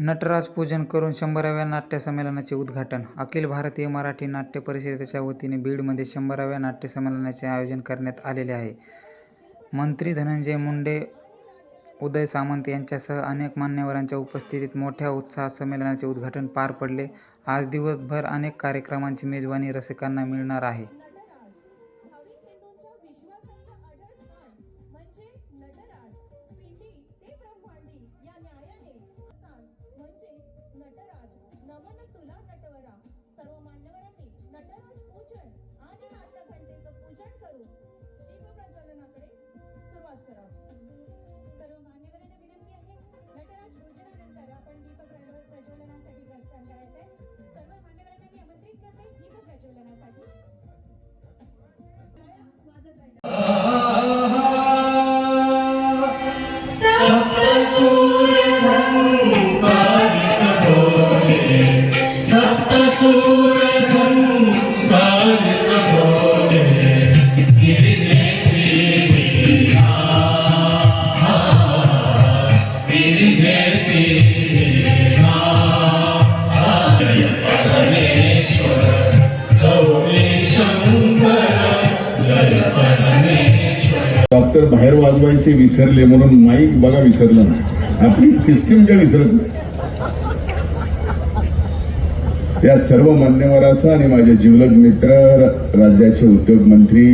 नटराज पूजन करून शंभराव्या नाट्य संमेलनाचे उद्घाटन. अखिल भारतीय मराठी नाट्य परिषदेच्या वतीने बीडमध्ये शंभराव्या नाट्य संमेलनाचे आयोजन करण्यात आलेले आहे. मंत्री धनंजय मुंडे उदय सामंत यांच्यासह अनेक मान्यवरांच्या उपस्थितीत मोठ्या उत्साहात संमेलनाचे उद्घाटन पार पडले. आज दिवसभर अनेक कार्यक्रमांची मेजवानी रसिकांना मिळणार आहे. डॉक्टर बाहेर वाजवायचे विसरले म्हणून माईक बघा विसरलं नाही. आपली सिस्टीम काय विसरत नाही. या सर्व मान्यवराचा आणि माझे जीवलग मित्र राज्याचे उद्योग मंत्री